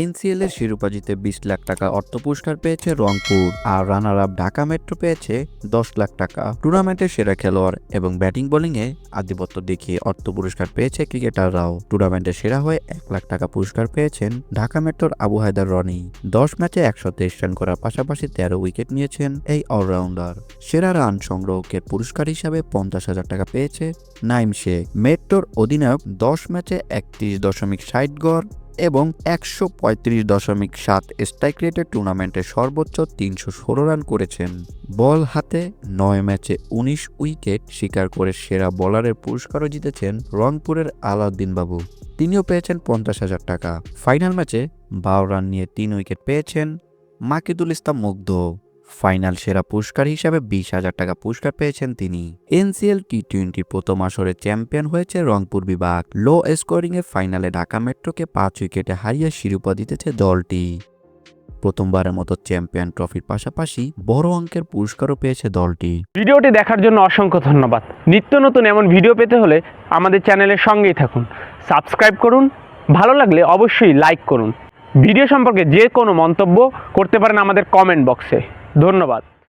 NCL এর শিরোপা জিতে বিশ লাখ টাকা অর্থ পুরস্কার পেয়েছে রংপুর, আর রানার আপ ঢাকা মেট্রো পেয়েছে দশ লাখ টাকা। টুর্নামেন্টের সেরা খেলোয়াড় এবং ব্যাটিং বোলিং এ আধিপত্য দেখিয়ে অর্থ পুরস্কার পেয়েছে ক্রিকেটাররাও। টুর্নামেন্টের সেরা হয়ে এক লাখ টাকা পুরস্কার পেয়েছেন ঢাকা মেট্রোর আবু হায়দার রনি। দশ ম্যাচে একশো তেইশ রান করার পাশাপাশি তেরো উইকেট নিয়েছেন এই অলরাউন্ডার সেরা রান সংগ্রহকের পুরস্কার হিসাবে পঞ্চাশ হাজার টাকা পেয়েছে নাইম শেখ। মেট্রোর অধিনায়ক দশ ম্যাচে একত্রিশ দশমিক ষাট গড় এবং একশো পঁয়ত্রিশ দশমিক সাত স্ট্রাইক রেটে টুর্নামেন্টে সর্বোচ্চ তিনশো ষোলো রান করেছেন। বল হাতে নয় ম্যাচে উনিশ উইকেট শিকার করে সেরা বোলারের পুরস্কারও জিতেছেন রংপুরের আলাউদ্দিন বাবু তিনিও পেয়েছেন পঞ্চাশ হাজার টাকা। ফাইনাল ম্যাচে বারো রান নিয়ে তিন উইকেট পেয়েছেন মাকিদুল ইসলাম মুগ্ধ। ফাইনাল সেরা পুরস্কার হিসাবে বিশ হাজার টাকা পুরস্কার পেয়েছেন তিনি। এনসিএল টি টোয়েন্টির প্রথম আসরে চ্যাম্পিয়ন হয়েছে রংপুর বিভাগ। লো স্কোরিং এ ফাইনালে ঢাকা মেট্রোকে পাঁচ উইকেটে হারিয়ে শিরোপা জিতেছে দলটি। প্রথমবারের মতো চ্যাম্পিয়ন ট্রফির পাশাপাশি বড় অঙ্কের পুরস্কারও পেয়েছে দলটি। ভিডিওটি দেখার জন্য অসংখ্য ধন্যবাদ। নিত্য নতুন এমন ভিডিও পেতে হলে আমাদের চ্যানেলের সঙ্গেই থাকুন। সাবস্ক্রাইব করুন, ভালো লাগলে অবশ্যই লাইক করুন। ভিডিও সম্পর্কে যে কোনো মন্তব্য করতে পারেন আমাদের কমেন্ট বক্সে। ধন্যবাদ।